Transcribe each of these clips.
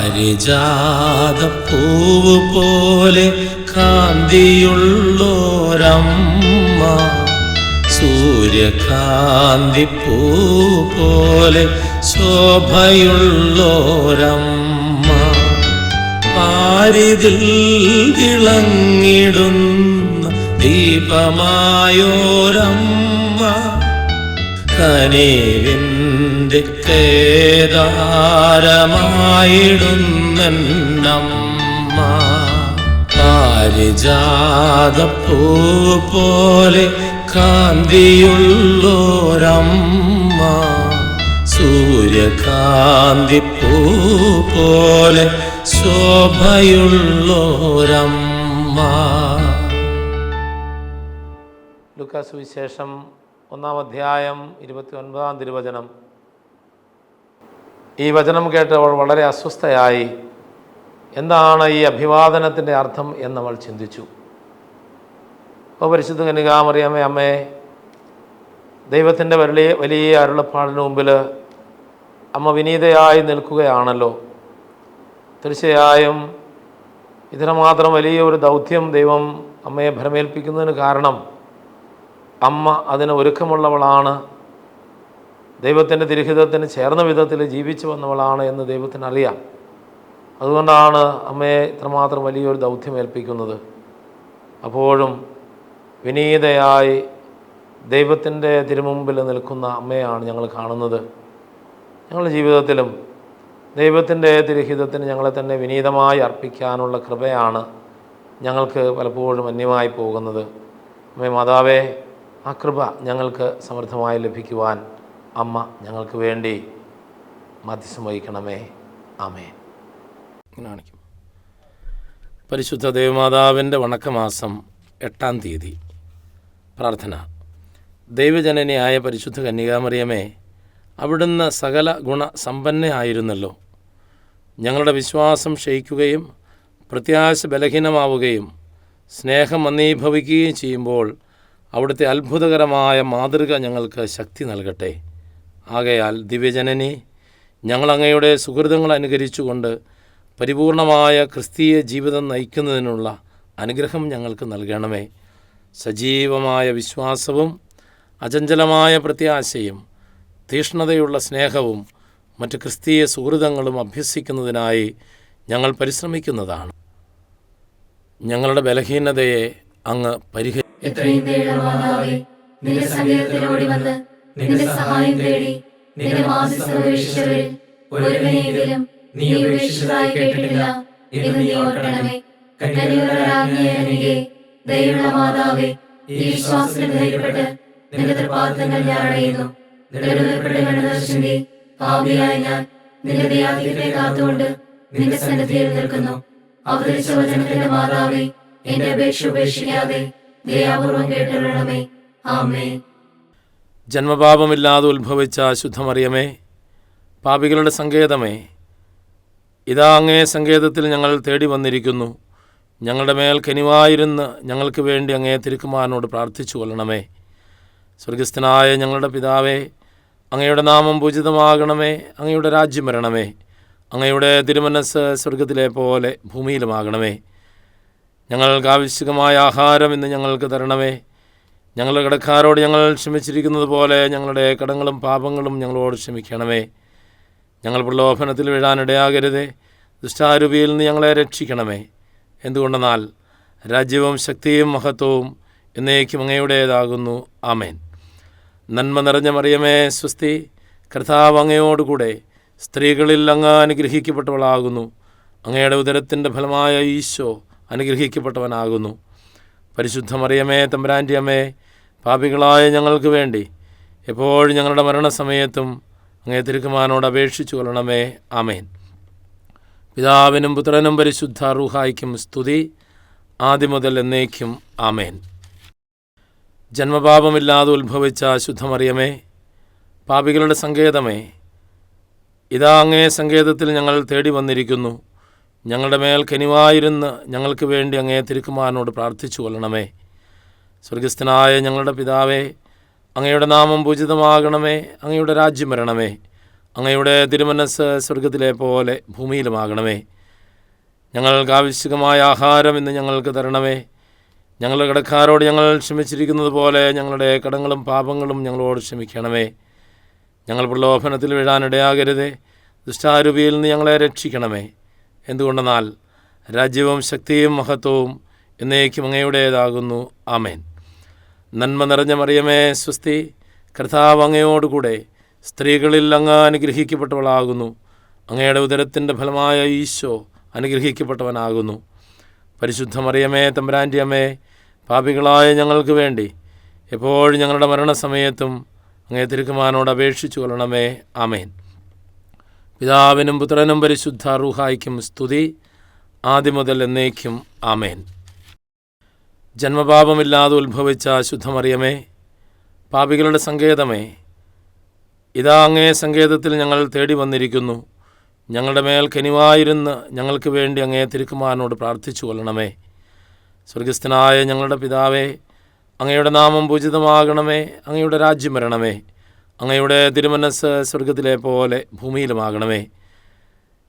പാരിജാത പൂവ് പോലെ കാന്തിയുള്ളോരമ്മ. സൂര്യകാന്തി പൂ പോലെ ശോഭയുള്ളോരമ്മ. പാരിതിൽ തിളങ്ങിടുന്ന ദീപമായോരമ്മ. കനീവിന്റെ പാരിജാത പൂ പോലെ കാന്തിയുള്ളോരമ്മ. സൂര്യകാന്തി പൂ പോലെ ശോഭയുള്ളോരമ്മ. ലുക്കാസ് വിശേഷം ഒന്നാം അധ്യായം ഇരുപത്തി ഒൻപതാം തിരുവചനം. ഈ വചനം കേട്ടവൾ വളരെ അസ്വസ്ഥയായി. എന്താണ് ഈ അഭിവാദനത്തിന്റെ അർത്ഥം എന്നവൾ ചിന്തിച്ചു. ഓ പരിശുദ്ധ കനികാമറിയമ്മേ അമ്മേ ദൈവത്തിന്റെ വലിയ വലിയ അരുളപ്പാടിന് മുമ്പിൽ അമ്മ വിനീതയായി നിൽക്കുകയാണല്ലോ. തീർച്ചയായും ഇതിനുമാത്രം വലിയ ഒരു ദൗത്യം ദൈവം അമ്മയെ ഭരമേൽപ്പിക്കുന്നതിന് കാരണം അമ്മ അതിന് ഒരുക്കമുള്ളവളാണ്. ദൈവത്തിന്റെ തിരുഹിതത്തിന് ചേർന്ന വിധത്തിൽ ജീവിച്ചു വന്നവളാണ് എന്ന് ദൈവത്തിന് അറിയാം അതുകൊണ്ടാണ് അമ്മയെ ഇത്രമാത്രം വലിയൊരു ദൗത്യം ഏൽപ്പിക്കുന്നത്. അപ്പോഴും വിനീതയായി ദൈവത്തിന്റെ തിരുമുമ്പിൽ നിൽക്കുന്ന അമ്മയാണ് ഞങ്ങൾ കാണുന്നത്. ഞങ്ങളുടെ ജീവിതത്തിലും ദൈവത്തിന്റെ തിരുഹിതത്തിന് ഞങ്ങളെ തന്നെ വിനീതമായി അർപ്പിക്കാനുള്ള കൃപയാണ് ഞങ്ങൾക്ക് പലപ്പോഴും അന്യമായി പോകുന്നത്. അമ്മേ മാതാവേ ആ കൃപ ഞങ്ങൾക്ക് സമൃദ്ധമായി ലഭിക്കുവാൻ അമ്മ ഞങ്ങൾക്ക് വേണ്ടി മധ്യസ്ഥം വഹിക്കണമേ. ആമേ പരിശുദ്ധ ദേവമാതാവിന്റെ വണക്കമാസം എട്ടാം തീയതി. പ്രാർത്ഥന. ദൈവജനനിയായ പരിശുദ്ധ കന്യകാമറിയമേ അവിടുന്ന് സകല ഗുണസമ്പന്നയായിരുന്നല്ലോ ഞങ്ങളുടെ വിശ്വാസം ക്ഷയിക്കുകയും പ്രത്യാശ ബലഹീനമാവുകയും സ്നേഹം മന്ദീഭവിക്കുകയും ചെയ്യുമ്പോൾ അവിടുത്തെ അത്ഭുതകരമായ മാതൃക ഞങ്ങൾക്ക് ശക്തി നൽകട്ടെ. ആകയാൽ ദിവ്യജനനി ഞങ്ങൾ അങ്ങയുടെ സുഹൃതങ്ങൾ അനുകരിച്ചുകൊണ്ട് പരിപൂർണമായ ക്രിസ്തീയ ജീവിതം നയിക്കുന്നതിനുള്ള അനുഗ്രഹം ഞങ്ങൾക്ക് നൽകണമേ. സജീവമായ വിശ്വാസവും അചഞ്ചലമായ പ്രത്യാശയും തീഷ്ണതയുള്ള സ്നേഹവും മറ്റ് ക്രിസ്തീയ സുഹൃതങ്ങളും അഭ്യസിക്കുന്നതിനായി ഞങ്ങൾ പരിശ്രമിക്കുന്നതാണ്. ഞങ്ങളുടെ ബലഹീനതയെ അങ്ങ് പരിഹരി എത്രയും ദൈവമാതാവേ നിന്റെ സങ്കേതത്തിലോടി വന്ന് നിന്റെ സഹായം തേടി നിന്റെ മാസിസം ഉപേക്ഷിച്ചവരിൽ ഒരുവനെയെങ്കിലും നീ ഉപേക്ഷിച്ചതായി കേട്ടിട്ടില്ല എന്ന് നീ ഓർക്കണമേ. കന്യകരാജ്ഞിയെ ദൈവമുള്ള മാതാവേ ഈ വിശ്വാസത്തിൽ ധൈര്യപ്പെട്ട് നിന്റെ തൃപ്പാദങ്ങൾ ഞാൻ അടയുന്നു. നിലനിൽപ്പെട്ട ഗണദർശന്റെ പാപിയായ ഞാൻ നിന്റെ ദയാധികത്തെ കാത്തുകൊണ്ട് നിന്റെ സന്നിധിയിൽ നിൽക്കുന്നു. അവതരിച്ച വചനത്തിന്റെ മാതാവേ എന്റെ അപേക്ഷ ഉപേക്ഷിക്കാതെ ആമേ ജന്മപാപമില്ലാതെ ഉത്ഭവിച്ച ശുദ്ധമറിയമേ പാപികളുടെ സങ്കേതമേ ഇതാ അങ്ങേ സങ്കേതത്തിൽ ഞങ്ങൾ തേടി വന്നിരിക്കുന്നു. ഞങ്ങളുടെ മേൽ കനിവായിരുന്ന് ഞങ്ങൾക്ക് വേണ്ടി അങ്ങേ തിരുക്കുമാരനോട് പ്രാർത്ഥിച്ചു കൊള്ളണമേ. സ്വർഗസ്ഥനായ ഞങ്ങളുടെ പിതാവേ അങ്ങയുടെ നാമം പൂജിതമാകണമേ അങ്ങയുടെ രാജ്യം വരണമേ അങ്ങയുടെ തിരുമനസ് സ്വർഗത്തിലെ പോലെ ഭൂമിയിലുമാകണമേ. ഞങ്ങൾക്ക് ആവശ്യകമായ ആഹാരം ഇന്ന് ഞങ്ങൾക്ക് തരണമേ. ഞങ്ങളുടെ കടക്കാരോട് ഞങ്ങൾ ക്ഷമിച്ചിരിക്കുന്നത് പോലെ ഞങ്ങളുടെ കടങ്ങളും പാപങ്ങളും ഞങ്ങളോട് ക്ഷമിക്കണമേ. ഞങ്ങൾ പ്രലോഭനത്തിൽ വീഴാനിടയാകരുതേ. ദുഷ്ടാരൂപിയിൽ നിന്ന് ഞങ്ങളെ രക്ഷിക്കണമേ. എന്തുകൊണ്ടെന്നാൽ രാജ്യവും ശക്തിയും മഹത്വവും എന്നേക്കും അങ്ങയുടേതാകുന്നു. ആമേൻ. നന്മ നിറഞ്ഞ മറിയമേ സ്വസ്തി കർത്താവ് അങ്ങയോടുകൂടെ സ്ത്രീകളിൽ അങ്ങ് അനുഗ്രഹിക്കപ്പെട്ടവളാകുന്നു. അങ്ങയുടെ ഉദരത്തിന്റെ ഫലമായ ഈശോ അനുഗ്രഹിക്കപ്പെട്ടവനാകുന്നു. പരിശുദ്ധ മറിയമേ തമ്പുരാന്റെ അമ്മേ പാപികളായ ഞങ്ങൾക്ക് വേണ്ടി എപ്പോഴും ഞങ്ങളുടെ മരണസമയത്തും അങ്ങേ തിരുക്കുമാനോട് അപേക്ഷിച്ചു കൊള്ളണമേ. ആമേൻ. പിതാവിനും പുത്രനും പരിശുദ്ധ റൂഹായിക്കും സ്തുതി. ആദ്യം മുതൽ എന്നേക്കും ആമേൻ. ജന്മപാപമില്ലാതെ ഉത്ഭവിച്ച ശുദ്ധമറിയമേ പാപികളുടെ സങ്കേതമേ ഇതാ അങ്ങേ സങ്കേതത്തിൽ ഞങ്ങൾ തേടി വന്നിരിക്കുന്നു ഞങ്ങളുടെ മേൽ കനിവായിരുന്ന് ഞങ്ങൾക്ക് വേണ്ടി അങ്ങേ തിരുക്കുമാരനോട് പ്രാർത്ഥിച്ചു കൊള്ളണമേ. സ്വർഗസ്ഥനായ ഞങ്ങളുടെ പിതാവേ അങ്ങയുടെ നാമം പൂജിതമാകണമേ അങ്ങയുടെ രാജ്യം വരണമേ അങ്ങയുടെ തിരുമനസ് സ്വർഗത്തിലെ പോലെ ഭൂമിയിലുമാകണമേ. ഞങ്ങൾക്ക് ആവശ്യമായ ആഹാരം ഇന്ന് ഞങ്ങൾക്ക് തരണമേ. ഞങ്ങളുടെ കടക്കാരോട് ഞങ്ങൾ ക്ഷമിച്ചിരിക്കുന്നത് പോലെ ഞങ്ങളുടെ കടങ്ങളും പാപങ്ങളും ഞങ്ങളോട് ക്ഷമിക്കണമേ. ഞങ്ങൾ പ്രലോഭനത്തിൽ വീഴാനിടയാകരുതേ. ദുഷ്ടാരൂപിയിൽ നിന്ന് ഞങ്ങളെ രക്ഷിക്കണമേ. എന്തുകൊണ്ടെന്നാൽ രാജ്യവും ശക്തിയും മഹത്വവും എന്നേക്കും അങ്ങയുടേതാകുന്നു. ആമേൻ. നന്മ നിറഞ്ഞ മറിയമേ സ്വസ്തി കർത്താവ് അങ്ങയോടുകൂടെ സ്ത്രീകളിൽ അങ്ങ് അനുഗ്രഹിക്കപ്പെട്ടവളാകുന്നു. അങ്ങയുടെ ഉദരത്തിന്റെ ഫലമായ ഈശോ അനുഗ്രഹിക്കപ്പെട്ടവനാകുന്നു. പരിശുദ്ധ മറിയമേ തമ്പുരാന്റെ അമ്മേ പാപികളായ ഞങ്ങൾക്ക് വേണ്ടി എപ്പോഴും ഞങ്ങളുടെ മരണസമയത്തും അങ്ങേ തിരുക്കുമാനോട് അപേക്ഷിച്ചു കൊള്ളണമേ ആമേൻ. പിതാവിനും പുത്രനും പരിശുദ്ധ റുഹായിക്കും സ്തുതി. ആദ്യം മുതൽ എന്നേക്കും ആമേൻ. ജന്മപാപമില്ലാതെ ഉത്ഭവിച്ച ശുദ്ധമറിയമേ പാപികളുടെ സങ്കേതമേ ഇതാ അങ്ങേ സങ്കേതത്തിൽ ഞങ്ങൾ തേടി വന്നിരിക്കുന്നു. ഞങ്ങളുടെ മേൽ കനിവായിരുന്ന് ഞങ്ങൾക്ക് വേണ്ടി അങ്ങേ തിരുക്കുമാരനോട് പ്രാർത്ഥിച്ചു കൊള്ളണമേ. സ്വർഗസ്ഥനായ ഞങ്ങളുടെ പിതാവേ അങ്ങയുടെ നാമം പൂജിതമാകണമേ അങ്ങയുടെ രാജ്യം വരണമേ. അങ്ങയുടെ തിരുമനസ് സ്വർഗത്തിലെ പോലെ ഭൂമിയിലുമാകണമേ.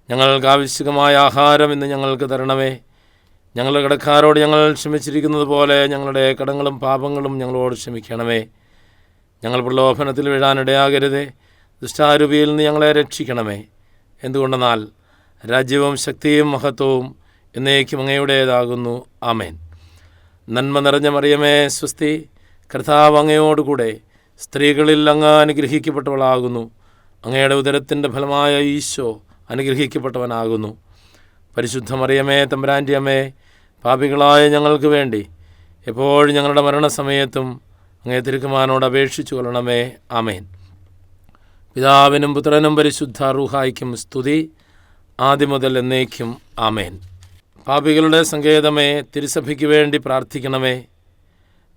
ഞങ്ങൾക്ക് ആവശ്യകമായ ആഹാരം ഇന്ന് ഞങ്ങൾക്ക് തരണമേ. ഞങ്ങളുടെ കടക്കാരോട് ഞങ്ങൾ ക്ഷമിച്ചിരിക്കുന്നത് പോലെ ഞങ്ങളുടെ കടങ്ങളും പാപങ്ങളും ഞങ്ങളോട് ക്ഷമിക്കണമേ. ഞങ്ങൾ പ്രലോഭനത്തിൽ വീഴാനിടയാകരുതേ ദുഷ്ടാരൂപിയിൽ നിന്ന് ഞങ്ങളെ രക്ഷിക്കണമേ. എന്തുകൊണ്ടെന്നാൽ രാജ്യവും ശക്തിയും മഹത്വവും എന്നേക്കും അങ്ങയുടേതാകുന്നു. ആമേൻ. നന്മ നിറഞ്ഞ മറിയമേ സ്വസ്തി. കർത്താവ് അങ്ങയോടുകൂടെ സ്ത്രീകളിൽ അങ്ങ് അനുഗ്രഹിക്കപ്പെട്ടവളാകുന്നു. അങ്ങയുടെ ഉദരത്തിന്റെ ഫലമായ ഈശോ അനുഗ്രഹിക്കപ്പെട്ടവനാകുന്നു. പരിശുദ്ധമറിയമേ മറിയമേ തമ്പുരാന്റെ പാപികളായ ഞങ്ങൾക്ക് വേണ്ടി എപ്പോഴും ഞങ്ങളുടെ മരണസമയത്തും അങ്ങേ തിരുക്കുമാനോട് അപേക്ഷിച്ചു കൊള്ളണമേ. ആമേൻ. പിതാവിനും പുത്രനും പരിശുദ്ധ റൂഹായിക്കും സ്തുതി. ആദ്യം മുതൽ എന്നേക്കും ആമേൻ. പാപികളുടെ സങ്കേതമേ തിരുസഭയ്ക്ക് വേണ്ടി പ്രാർത്ഥിക്കണമേ.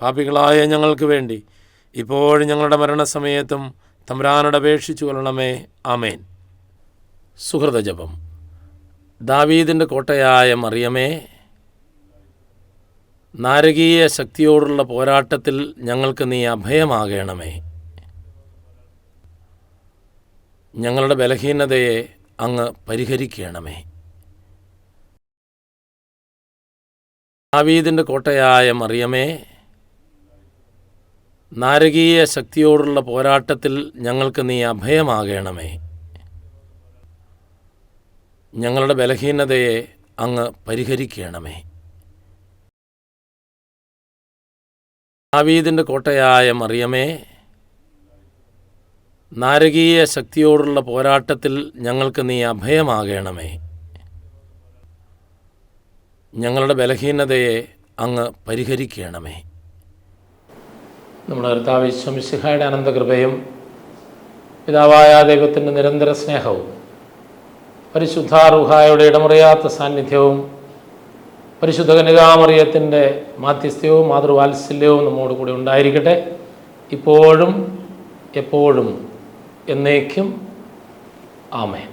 പാപികളായ ഞങ്ങൾക്ക് വേണ്ടി ഇപ്പോഴും ഞങ്ങളുടെ മരണസമയത്തും തമ്പുരാനോട് അപേക്ഷിച്ചു കൊള്ളണമേ. ആമേൻ. സുഹൃതജപം ദാവീദിന്റെ കോട്ടയായ മറിയമേ നാരകീയ ശക്തിയോടുള്ള പോരാട്ടത്തിൽ ഞങ്ങൾക്ക് നീ അഭയമാകണമേ. ഞങ്ങളുടെ ബലഹീനതയെ അങ്ങ് പരിഹരിക്കണമേ. ദാവീദിന്റെ കോട്ടയായ മറിയമേ നാരകീയ ശക്തിയോടുള്ള പോരാട്ടത്തിൽ ഞങ്ങൾക്ക് നീ അഭയമാകണമേ. ഞങ്ങളുടെ ബലഹീനതയെ അങ്ങ് പരിഹരിക്കണമേ. ദാവീദിന്റെ കോട്ടയായ മറിയമേ നാരകീയ ശക്തിയോടുള്ള പോരാട്ടത്തിൽ ഞങ്ങൾക്ക് നീ അഭയമാകണമേ. ഞങ്ങളുടെ ബലഹീനതയെ അങ്ങ് പരിഹരിക്കണമേ. നമ്മുടെ കർത്താവ് ശംസിഹായുടെ അനന്തകൃപയും പിതാവായ ദൈവത്തിന്റെ നിരന്തര സ്നേഹവും പരിശുദ്ധാറുഹായുടെ ഇടമുറിയാത്ത സാന്നിധ്യവും പരിശുദ്ധ കനികാമറിയത്തിന്റെ മാധ്യസ്ഥ്യവും മാതൃവാത്സല്യവും നമ്മോട് കൂടി ഉണ്ടായിരിക്കട്ടെ. ഇപ്പോഴും എപ്പോഴും എന്നേക്കും ആമേൻ.